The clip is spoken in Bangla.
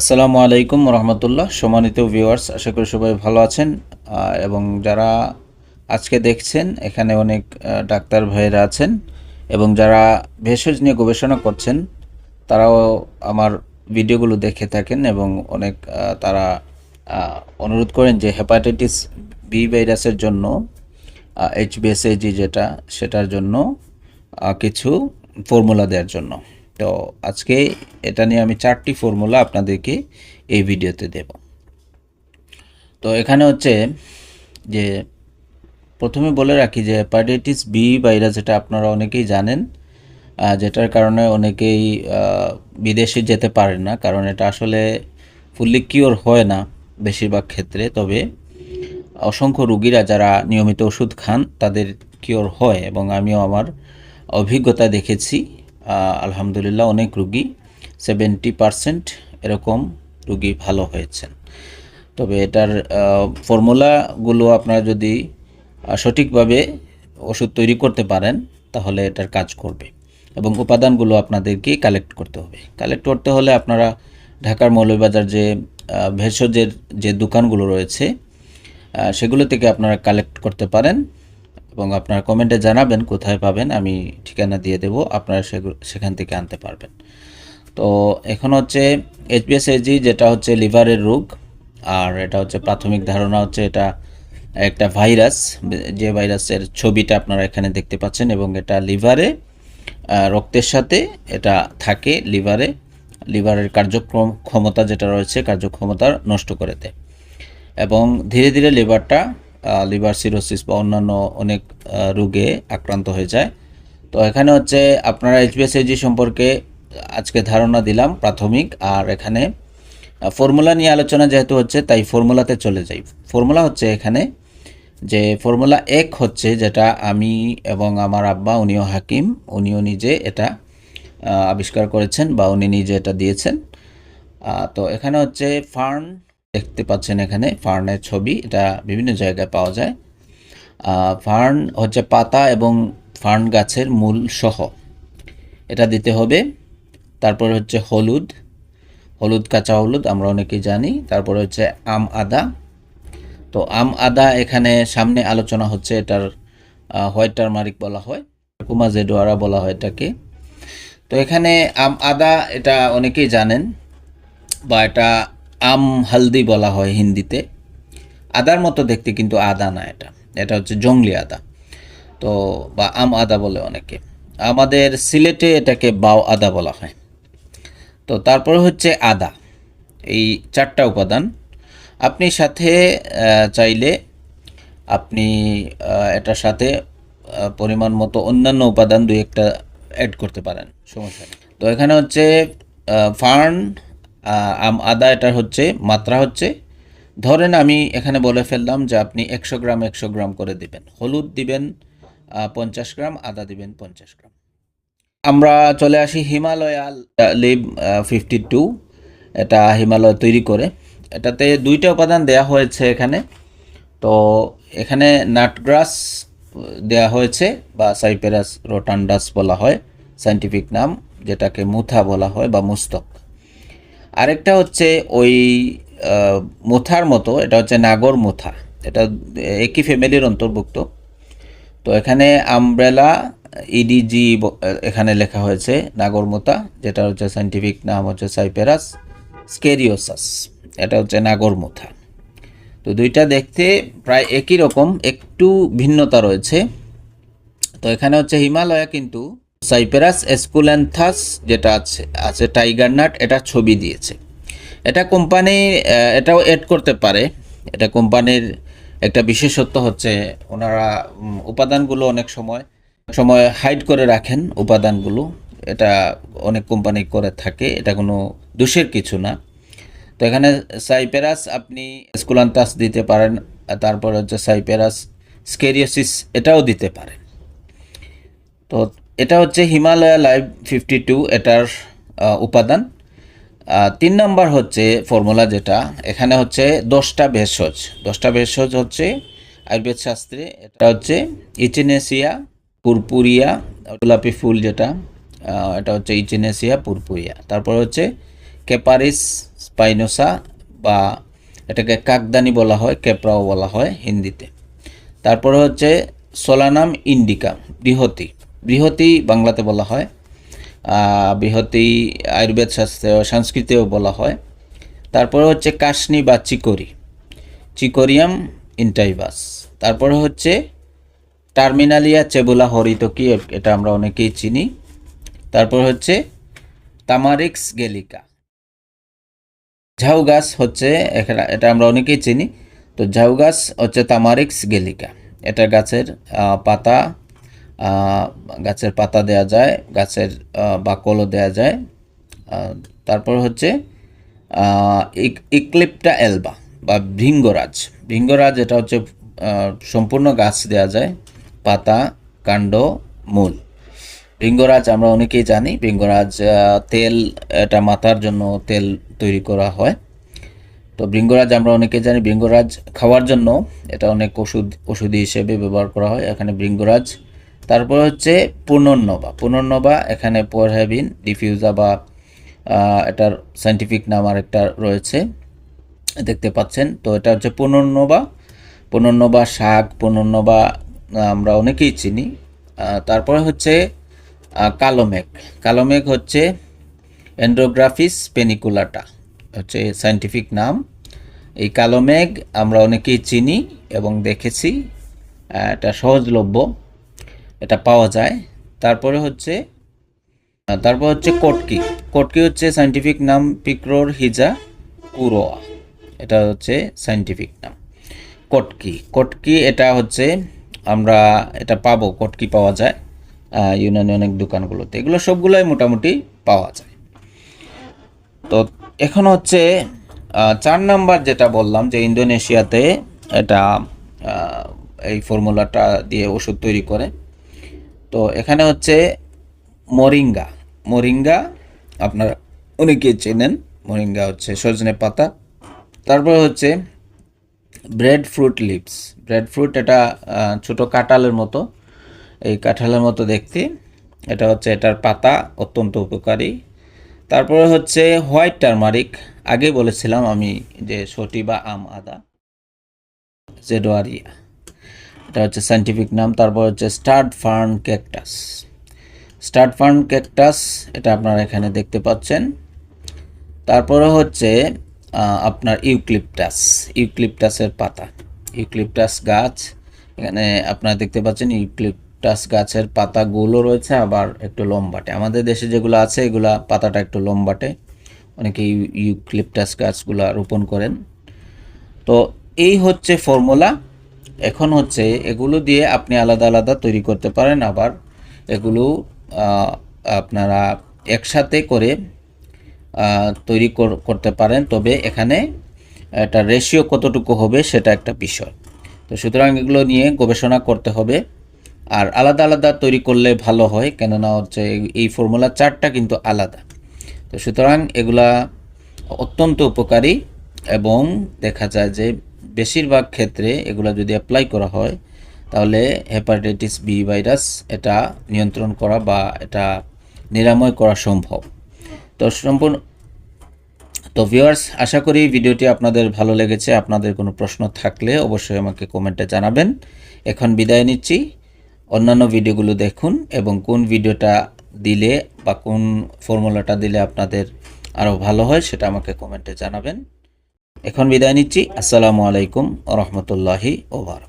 আসসালামু আলাইকুম রহমতুল্লাহ। সম্মানিত ভিউয়ার্স আশা করি সবাই ভালো আছেন। এবং যারা আজকে দেখছেন, এখানে অনেক ডাক্তার ভাইয়েরা আছেন। এবং যারা ভেষজ নিয়ে গবেষণা করছেন, তারাও আমার ভিডিওগুলো দেখে থাকেন এবং অনেক তারা অনুরোধ করেন যে হেপাটাইটিস বি ভাইরাসের জন্য এইচবিএসএজি যেটা, সেটার জন্য কিছু ফর্মুলা দেওয়ার জন্য। তো আজকে এটা নিয়ে আমি চারটি ফর্মুলা আপনাদেরকে এই ভিডিওতে দেব। তো এখানে হচ্ছে যে প্রথমে বলে রাখি যে হেপাটাইটিস বি ভাইরাস এটা আপনারা অনেকেই জানেন যেটার কারণে অনেকেই বিদেশে যেতে পারেন না, কারণ এটা আসলে ফুললি কিওর হয় না বেশিরভাগ ক্ষেত্রে, তবে অসংখ্য রুগীরা যারা নিয়মিত ওষুধ খান তাদের কিওর হয় এবং আমিও আমার অভিজ্ঞতা দেখেছি। আলহামদুলিল্লাহ অনেক রুগী সেভেন্টি পারসেন্ট এরকম রুগী ভালো হয়েছেন। তবে এটার ফর্মুলাগুলো আপনারা যদি সঠিকভাবে ওষুধ তৈরি করতে পারেন, তাহলে এটার কাজ করবে। এবং উপাদানগুলো আপনাদেরকে কালেক্ট করতে হবে। কালেক্ট করতে হলে আপনারা ঢাকার মৌলভীবাজার যে ভেষজের যে দোকানগুলো রয়েছে সেগুলো থেকে আপনারা কালেক্ট করতে পারেন। এবং আপনারা কমেন্টে জানাবেন কোথায় পাবেন, আমি ঠিকানা দিয়ে দেব, আপনারা সেখান থেকে আনতে পারবেন। তো এখন হচ্ছে এইচবিএসএজি যেটা হচ্ছে লিভারের রোগ, আর এটা হচ্ছে প্রাথমিক ধারণা হচ্ছে এটা একটা ভাইরাস, যে ভাইরাসের ছবিটা আপনারা এখানে দেখতে পাচ্ছেন, এবং এটা লিভারে রক্তের সাথে এটা থাকে লিভারে, লিভারের কার্যক্রম ক্ষমতা যেটা রয়েছে, কার্যক্ষমতা নষ্ট করে দেয়। এবং ধীরে ধীরে লিভারটা লিভার সিরোসিস বা অন্যান্য অনেক রোগে আক্রান্ত হয়ে যায়। তো এখানে হচ্ছে আপনারা এইচবিএসএজি সম্পর্কে আজকে ধারণা দিলাম প্রাথমিক। আর এখানে ফর্মুলা নিয়ে আলোচনা যেহেতু হচ্ছে, তাই ফর্মুলাতে চলে যাই। ফর্মুলা হচ্ছে এখানে যে ফর্মুলা এক হচ্ছে যেটা আমি এবং আমার আব্বা, উনিও হাকিম, উনিও নিজে এটা আবিষ্কার করেছেন বা উনি নিজে এটা দিয়েছেন। তো এখানে হচ্ছে ফার্ন দেখতে পাচ্ছেন এখানে ফার্নের ছবি, এটা বিভিন্ন জায়গায় পাওয়া যায়। ফার্ন হচ্ছে পাতা এবং ফার্ন গাছের মূল সহ। এটা দিতে হবে। তারপর হচ্ছে হলুদ। হলুদ, কাঁচা হলুদ আমরা অনেকেই জানি। তারপর হচ্ছে আম, আদা। তো আম, আদা এখানে সামনে আলোচনা হচ্ছে এটার হোয়াইট টার্মারিক বলা হয়। কুমা জেডোয়ারা বলা হয় এটাকে। তো এখানে আম, আদা এটা অনেকেই জানেন বা এটা আম হালদি বলা হয় হিন্দিতে। আদার মতো দেখতে কিন্তু আদা না এটা। এটা হচ্ছে জংলি আদা। তো, বা আম আদা বলে অনেকে। আমাদের সিলেটে এটাকে বাও আদা বলা হয়। তো, তারপরে হচ্ছে আদা। এই চারটা উপাদান। আপনি সাথে চাইলে আপনি এটার সাথে পরিমাণ মতো অন্যান্য উপাদান দুই একটা অ্যাড করতে পারেন। সমস্যা তো এখানে হচ্ছে ফার্ন আদা এটার হচ্ছে, মাত্রা হচ্ছে। ধরেন আমি এখানে বলে ফেললাম যে আপনি একশো গ্রাম একশো গ্রাম করে দিবেন। হলুদ দিবেন পঞ্চাশ গ্রাম, আদা দিবেন পঞ্চাশ গ্রাম। আমরা চলে আসি হিমালয়া লিভ ফিফটি টু এটা হিমালয় তৈরি করে। এটাতে দুইটা উপাদান দেয়া হয়েছে এখানে। তো এখানে নাটগ্রাস দেয়া হয়েছে, বা সাইপেরাস রোটান্ডাস বলা হয় সাইন্টিফিক নাম, যেটাকে মুথা বলা হয়, বা মুস্তক। আরেকটা হচ্ছে ওই মুথার মতো, এটা হচ্ছে নাগর মুথা। এটা একই ফ্যামিলির অন্তর্ভুক্ত। তো এখানে আমব্রেলা ইডিজি এখানে লেখা হয়েছে নাগরমোতা যেটা হচ্ছে সাইন্টিফিক নাম হচ্ছে সাইপেরাস স্কেরিওসাস এটা হচ্ছে নাগরমোথা তো দুইটা দেখতে প্রায় একই রকম, একটু ভিন্নতা রয়েছে। তো এখানে হচ্ছে হিমালয়া কিন্তু সাইপেরাস এসকুল্যান্থাস যেটা আছে আছে টাইগার নাট, এটা ছবি দিয়েছে। এটা কোম্পানি এটাও এড করতে পারে। এটা কোম্পানির একটা বিশেষত্ব হচ্ছে ওনারা উপাদানগুলো অনেক সময় সময় হাইড করে রাখেন উপাদানগুলো। এটা অনেক কোম্পানি করে থাকে, এটা কোনো দোষের কিছু না। তো এখানে সাইপেরাস আপনি স্কুলান্তাস দিতে পারেন, তারপর হচ্ছে সাইপেরাস স্কেরিওসিস এটাও দিতে পারেন। তো এটা হচ্ছে হিমালয়া লাইভ ফিফটি টু, এটার উপাদান। তিন নম্বর হচ্ছে ফর্মুলা যেটা, এখানে হচ্ছে দশটা ভেষজ। দশটা ভেষজ হচ্ছে আয়ুর্বেদ শাস্ত্রে, এটা হচ্ছে ইচিনেসিয়া, পুরপুরিয়া, গোলাপি ফুল যেটা এটা হচ্ছে ইচিনেসিয়া, পুরপুরিয়া। তারপর হচ্ছে কেপারিস স্পাইনোসা বা এটাকে কাকদানি বলা হয়, কেপ্রাও বলা হয় হিন্দিতে। তারপরে হচ্ছে সোলানাম ইন্ডিকা, বৃহতি। বৃহতি বাংলাতে বলা হয় বৃহতি আয়ুর্বেদ শাস্ত্রে সংস্কৃতেও বলা হয়। তারপরে হচ্ছে কাশনি বা চিকরি। চিকোরিয়াম ইন্টাইভাস। তারপরে হচ্ছে টার্মিনালিয়া চেবুলা হরিতকি এটা আমরা অনেকেই চিনি। তারপর হচ্ছে তামারিক্স গেলিকা। ঝাউ গাছ হচ্ছে এখানে, এটা আমরা অনেকেই চিনি। তো ঝাউ গাছ হচ্ছে তামারিক্স গেলিকা। এটা গাছের পাতা গাছের পাতা দেয়া যায়, গাছের বাকলও দেয়া যায়। তারপর হচ্ছে ইক্লিপ্টা এলবা বা ভৃঙ্গরাজ। ভৃঙ্গরাজ এটা হচ্ছে সম্পূর্ণ গাছ দেয়া যায়, পাতা, কাণ্ড, মূল। ভৃঙ্গরাজ আমরা অনেকেই জানি, ভৃঙ্গরাজ তেল, এটা মাথার জন্য তেল তৈরি করা হয়। তো ভৃঙ্গরাজ আমরা অনেকে জানি, ভৃঙ্গরাজ খাওয়ার জন্য এটা অনেক ওষুধ, ওষুধি হিসেবে ব্যবহার করা হয়। এখানে ভৃঙ্গরাজ তারপর হচ্ছে পুনর্নবা। পুনর্নবা এখানে পোরহ্যাবিন ডিফিউজা বা এটার সাইন্টিফিক নাম আরেকটা রয়েছে দেখতে পাচ্ছেন। তো এটা হচ্ছে পুনর্নবা। পুনর্নবা শাক পুনর্নবা আমরা অনেকেই চিনি। তারপরে হচ্ছে আহ, কালো মেঘ। কালো মেঘ হচ্ছে এন্ড্রোগ্রাফিস পেনিকুলাটা হচ্ছে সাইন্টিফিক নাম। এই কালো মেঘ আমরা অনেকেই চিনি এবং দেখেছি এটা সহজলভ্য। এটা পাওয়া যায়। তারপরে হচ্ছে তারপর হচ্ছে কটকি। কটকি হচ্ছে সাইন্টিফিক নাম পিক্রোর হিজা কুরোয়া। এটা হচ্ছে সাইন্টিফিক নাম। কটকি। কটকি এটা হচ্ছে, আমরা এটা পাবো, কটকি পাওয়া যায় ইউনানি অনেক দোকানগুলোতে। এগুলো সবগুলোই মোটামুটি পাওয়া যায়। তো এখন হচ্ছে চার নাম্বার যেটা বললাম যে ইন্দোনেশিয়াতে এটা এই ফর্মুলাটা দিয়ে ওষুধ তৈরি করে। তো এখানে হচ্ছে মরিঙ্গা। মরিঙ্গা আপনারা অনেকেই চেনেন। মরিঙ্গা হচ্ছে সজনে পাতা। তারপর হচ্ছে bread fruit leaves bread fruit এটা ছোট কাঁঠালের মতো। এই কাঁঠালের মতো দেখতে। এটা হচ্ছে এটার পাতা, অত্যন্ত উপকারী। তারপরে হচ্ছে হোয়াইট টার্মারিক। আগে বলেছিলাম আমি যে সটি বা আম, আদা, জেডোয়ারিয়া। এটা হচ্ছে সাইন্টিফিক নাম, তারপর হচ্ছে starred fern cactus start fern cactus এটা আপনারা এখানে দেখতে পাচ্ছেন। তারপরে হচ্ছে আপনার ইউক্লিপটাস ইউক্লিপটাসের পাতা। ইউক্লিপটাস গাছ, এখানে আপনারা দেখতে পাচ্ছেন ইউক্লিপটাস গাছের পাতাগুলো রয়েছে, আবার একটু লম্বাটে। আমাদের দেশে যেগুলো আছে, এগুলা পাতাটা একটু লম্বাটে। অনেকে ইউ- ইউক্লিপটাস গাছগুলা রোপণ করেন। তো এই হচ্ছে ফর্মুলা এখন হচ্ছে এগুলো দিয়ে আপনি আলাদা আলাদা তৈরি করতে পারেন, আবার এগুলো আপনারা একসাথে করে তৈরি কর- করতে পারেন। তবে এখানে একটা রেশিও কতটুকু হবে সেটা একটা বিষয়। তো সুতরাং এগুলো নিয়ে গবেষণা করতে হবে। আর আলাদা আলাদা তৈরি করলে ভালো হয়, কেননা হচ্ছে এই ফর্মুলা চারটা কিন্তু আলাদা। তো সুতরাং এগুলা অত্যন্ত উপকারী এবং দেখা যায় যে বেশিরভাগ ক্ষেত্রে এগুলো যদি অ্যাপ্লাই করা হয়, তাহলে হেপাটাইটিস বি ভাইরাস এটা নিয়ন্ত্রণ করা বা এটা নিরাময় করা সম্ভব। তো সম্পূর্ণ তো ভিউয়ার্স আশা করি ভিডিওটি আপনাদের ভালো লেগেছে। আপনাদের কোনো প্রশ্ন থাকলে অবশ্যই আমাকে কমেন্টে জানাবেন। এখন বিদায় নিচ্ছি। অন্যান্য ভিডিওগুলো দেখুন এবং কোন ভিডিওটা দিলে বা কোন ফর্মুলাটা দিলে আপনাদের আরও ভালো হয় সেটা আমাকে কমেন্টে জানাবেন। এখন বিদায় নিচ্ছি। আসসালামু আলাইকুম রহমতুল্লাহি ওবার